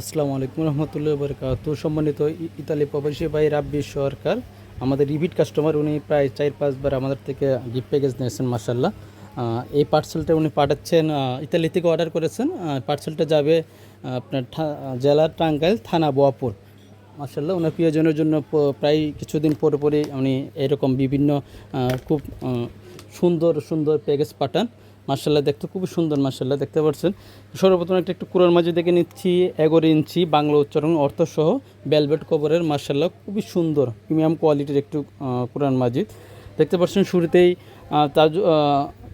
আসসালামু আলাইকুম রহমতুল্লাহ বরকাত সম্মানিত ইতালি প্রবাসী ভাই, রাব্বি সরকার, আমাদের রিপিট কাস্টমার উনি প্রায় চার পাঁচবার আমাদের থেকে গিফট প্যাকেজ নিয়েছেন মাসাল্লাহ এই পার্সেলটা উনি পাঠাচ্ছেন ইতালি থেকে অর্ডার করেছেন। পার্সেলটা যাবে আপনার জেলার টাঙ্গাইল থানা বোয়াপুর। মাসাল্লাহ ওনার প্রিয়জনের জন্য প্রায় কিছুদিন পরে পরে উনি এরকম বিভিন্ন খুব সুন্দর সুন্দর প্যাকেজ পাঠান। মার্শাল্লাহ দেখতে খুবই সুন্দর মার্শাল্লাহ দেখতে পাচ্ছেন? সর্বপ্রথম একটা একটু কোরআন মাঝে দেখে নিচ্ছি, এগারো ইঞ্চি বাংলা উচ্চারণ অর্থসহ বেলভেট কভারের মার্শাল্লাহ খুবই সুন্দর, প্রিমিয়াম কোয়ালিটির একটু কোরআন মাজিদ। দেখতে পাচ্ছেন শুরুতেই তাজ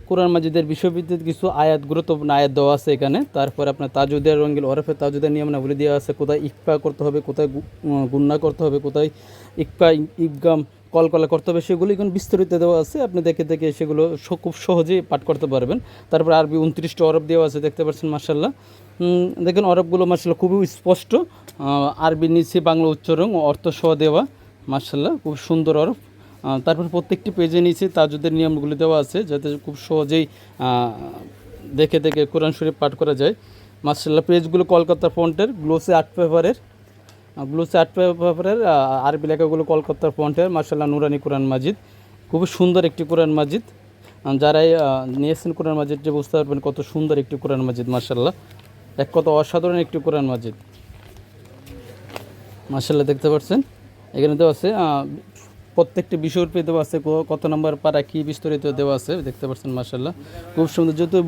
কোরআন মাজিদের বিষয়ভিত্তিক কিছু আয়াত, গুরুত্বপূর্ণ আয়াত দেওয়া আছে এখানে। তারপরে আপনার তাজুদের রঙ্গিল ওরফে তাজুদের নিয়মনাবলী দেওয়া আছে, কোথায় ইকপা করতে হবে, কোথায় গুন্না করতে হবে, কোথায় ইকপা ইকগাম কলকলা করতে হবে। সেগুলো এখন বিস্তারিত দেওয়া আছে। আপনি দেখে দেখে সেগুলো খুব সহজেই পাঠ করতে পারবেন। তারপর আরবি উনত্রিশটা অরব দেওয়া আছে, দেখতে পাচ্ছেন মার্শাল্লাহ দেখেন অরবগুলো মার্শাল্লাহ খুবই স্পষ্ট। আরবি নিচে বাংলা উচ্চারণ ও অর্থ সহ দেওয়া মার্শাল্লাহ খুব সুন্দর অরব। তারপর প্রত্যেকটি পেজে নিচে তাজুদের নিয়মগুলো দেওয়া আছে, যাতে খুব সহজেই দেখে দেখে কোরআন শরীফ পাঠ করা যায়। মার্শাল্লাহ পেজগুলো কলকাতা ফন্টের গ্লোসে আর্ট পেপারের গ্লোসে আর্ট পেপারের আহ, আরবি লেখাগুলো কলকাতার ফন্টের মার্শাল্লাহ নুরানি কোরআন মাজিদ। খুবই সুন্দর একটি কোরআন মাজিদ। যারাই নিয়েছেন কোরআন মাজিদ যে বুঝতে পারবেন কত সুন্দর একটি কোরআন মাজিদ মার্শাল্লাহ এক কত অসাধারণ একটি কোরআন মাজিদ। মার্শাল্লাহ দেখতে পাচ্ছেন? এখানে দেওয়া আছে প্রত্যেকটি বিষয়ের পেয়ে দেওয়া আছে কত নম্বর পারা কী বিস্তারিত দেওয়া আছে দেখতে পাচ্ছেন মার্শাল্লাহ খুব সুন্দর যেহেতু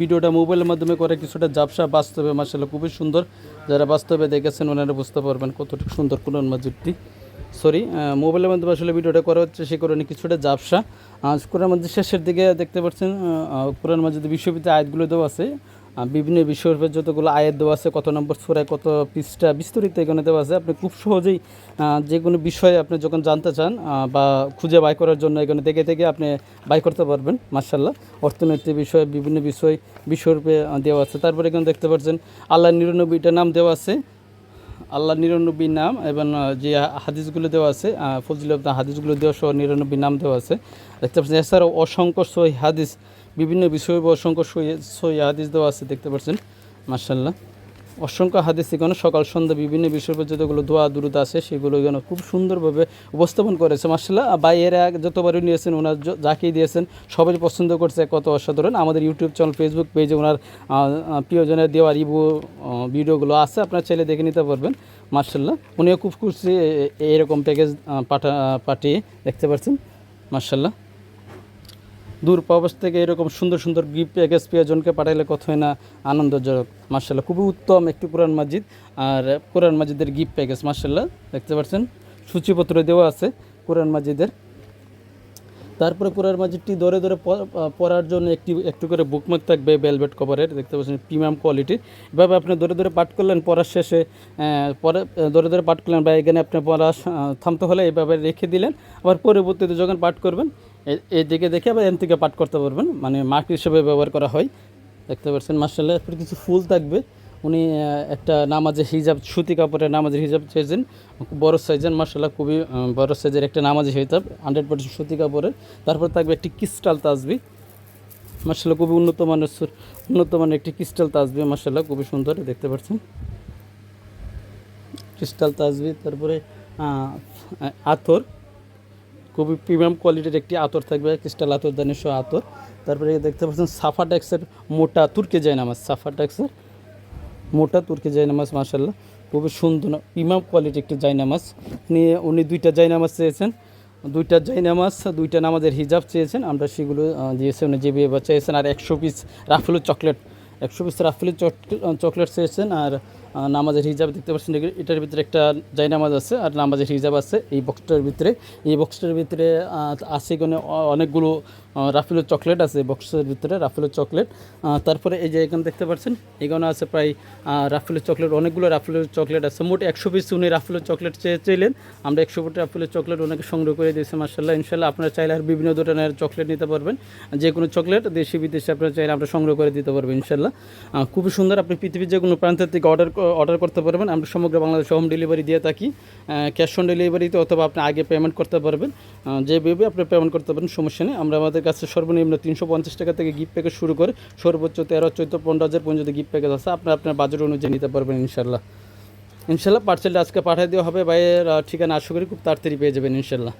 ভিডিওটা মোবাইলের মাধ্যমে করে কিছুটা জাপসা বাস্তবে মার্শাল্লাহ খুবই সুন্দর। যারা বাস্তবে দেখেছেন ওনারা বুঝতে পারবেন কতটুকু সুন্দর কোরআন মসজিদটি সরি মোবাইলের মধ্যে আসলে ভিডিওটা করা হচ্ছে, সে কারণে কিছুটা আজ কোরআন মসজিদ শেষের দিকে দেখতে পাচ্ছেন কোরআন মসজিদ বিশ্ববিদ্যালয় আয়াতগুলো দেওয়া আছে বিভিন্ন বিষয়ের যতগুলো আয়ের দেওয়া আছে, কত নম্বর সুরায় কত পৃষ্ঠা বিস্তারিত এখানে দেওয়া আছে, আপনি খুব সহজেই যে কোনো বিষয়ে আপনি যখন জানতে চান বা খুঁজে বাই করার জন্য এখানে দেখে দেখে আপনি বাই করতে পারবেন মার্শাল্লাহ অর্থনৈতিক বিষয়ে, বিভিন্ন বিষয় বিষয়রূপে দেওয়া আছে। তারপরে এখানে দেখতে পাচ্ছেন, আল্লাহ নিরানব্বইটা নাম দেওয়া আছে। আল্লাহ নিরানব্বী নাম এবং যে হাদিসগুলো দেওয়া আছে ফজিল হাদিসগুলো দেওয়া সহ নিরানব্বী নাম দেওয়া আছে। দেখতে পাচ্ছেন, এছাড়াও অসংখ্য সই হাদিস, বিভিন্ন বিষয় অসংখ্য সই হাদিস দেওয়া আছে, দেখতে পাচ্ছেন মার্শাল্লাহ অসংখ্য হাদিস এখানে সকাল, সন্ধ্যা বিভিন্ন বিষয়ের উপর যতগুলো দোয়া, দুরুদ আছে, সেগুলো এখানে খুব সুন্দরভাবে উপস্থাপন করেছে মার্শাল্লাহ বাই এর যতবারই নিয়েছেন ওনার যাকেই দিয়েছেন, সবাই পছন্দ করছে, কত অসাধারণ। আমাদের ইউটিউব চ্যানেল ফেসবুক পেজে ওনার প্রিয়জনের দেওয়ার রিভিউ ভিডিওগুলো আছে, আপনার চাইলে দেখে নিতে পারবেন মার্শাল্লাহ উনিও খুব খুশি এরকম প্যাকেজ পাঠা, পাঠিয়ে দেখতে পাচ্ছেন মার্শাল্লাহ দূর প্রবাস থেকে এরকম সুন্দর সুন্দর গিফট প্যাকেজ প্রিয়জনকে পাঠাইলে কত হয় না আনন্দজনক মার্শাল্লাহ খুবই উত্তম একটি কোরআন মাজিদ। আর কোরআন মাজিদের গিফট প্যাকেজ মার্শাল্লাহ দেখতে পাচ্ছেন? সূচিপত্র দেওয়া আছে কোরআন মাজিদের। তারপরে কোরআন মাজিদটি ধরে ধরে পড়ার জন্য একটি, একটু করে বুকমার্ক থাকবে বেলভেট কভারের দেখতে পাচ্ছেন প্রিমিয়াম কোয়ালিটির এভাবে আপনি ধরে ধরে পাঠ করলেন, পড়ার শেষে পরে ধরে ধরে পাঠ করলেন, বা এখানে আপনি পড়া থামতে হলে এভাবে রেখে দিলেন। আবার পরবর্তীতে যখন পাঠ করবেন এ- এই দিকে দেখে আবার এন থেকে পাঠ করতে পারবেন। মানে মার্ক হিসেবে ব্যবহার করা হয়। দেখতে পাচ্ছেন মার্শাল্লাহ এরপরে কিছু ফুল থাকবে। উনি একটা নামাজের হিজাব, সুতি কাপড়ের নামাজের হিজাব চেয়েছেন বড় সাইজের মার্শাল্লাহ খুবই বড় সাইজের একটা নামাজের হিজাব হান্ড্রেড পার্সেন্ট সুতি কাপড়ের। তারপর থাকবে একটি ক্রিস্টাল তাজবি। মার্শাল্লাহ খুবই উন্নত মানের উন্নত মানের একটি ক্রিস্টাল তাজবি মার্শাল্লাহ খুবই সুন্দর, দেখতে পাচ্ছেন। ক্রিস্টাল তাজবি, তারপরে আতর। খুবই প্রিমিয়াম কোয়ালিটির একটি আতর থাকবে ক্রিস্টাল আতর সহ আতর। তারপরে দেখতে পাচ্ছেন সাফা ট্যাক্সের মোটা তুর্কি যায় নামাজ সাফা ট্যাক্সের মোটা তুর্কি জায়নামাজ মাসাল্লাহ খুবই সুন্দর প্রিমিয়াম কোয়ালিটি একটি জায়নামাজ। নিয়ে উনি দুইটা জায়নামাজ চেয়েছেন। দুইটা জায়নামাজ, দুইটা নামাজের হিজাব চেয়েছেন। আমরা সেগুলো দিয়েছি, উনি যে বিয়ে চেয়েছেন। আর একশো পিস রাফেলু চকলেট, একশো পিস রাফেলু চকলেট চেয়েছেন। আর নামাজের হিজাব দেখতে পাচ্ছেন এটার ভিতরে একটা জাই নামাজ আছে আর নামাজের হিজাব আছে এই বক্সটার ভিতরে। এই বক্সটার ভিতরে আছে অনেকগুলো রাফেলু চকলেট আছে বক্সের ভিতরে রাফেলু চকলেট। তারপরে এই যে এখানে দেখতে পাচ্ছেন এখানে আছে প্রায় রাফেলের চকলেট অনেকগুলো রাফেলের চকলেট আছে। মোট একশো পিস উনি রাফেলের চকলেট চেয়ে চাইলেন আমরা একশো ফুট রাফেলের চকলেট ওনাকে সংগ্রহ করে দিয়েছি মার্শাল্লাহ ইনশাল্লাহ আপনারা চাইলে আর বিভিন্ন ধরনের চকলেট নিতে পারবেন। যে কোনো চকলেট দেশি বিদেশি আপনারা চাইলে আমরা সংগ্রহ করে দিতে পারব ইনশাল্লাহ খুবই সুন্দর আপনি পৃথিবীর যে কোনো প্রান্তের থেকে অর্ডার অর্ডার করতে পারবেন। আমরা সমগ্র বাংলাদেশে হোম ডেলিভারি দিয়ে থাকি। ক্যাশ অন ডেলিভারিতে অথবা আপনি আগে পেমেন্ট করতে পারবেন। আহ, যেভাবে আপনি পেমেন্ট করতে পারেন সমস্যা নেই। আমরা আমাদের কাছে সর্বনিম্ন তিনশো পঞ্চাশ টাকা থেকে গিফট প্যাকেজ শুরু করে সর্বোচ্চ তেরো, চোদ্দ, পনেরো হাজার পর্যন্ত গিফট প্যাকেজ আছে। আপনি আপনার বাজেট অনুযায়ী নিতে পারবেন ইনশাল্লাহ। ইনশাল্লাহ পার্সেলটা আজকে পাঠিয়ে দেওয়া হবে। ভাইয়ের ঠিকানা আশা করি খুব তাড়াতাড়ি পেয়ে যাবেন ইনশাল্লাহ।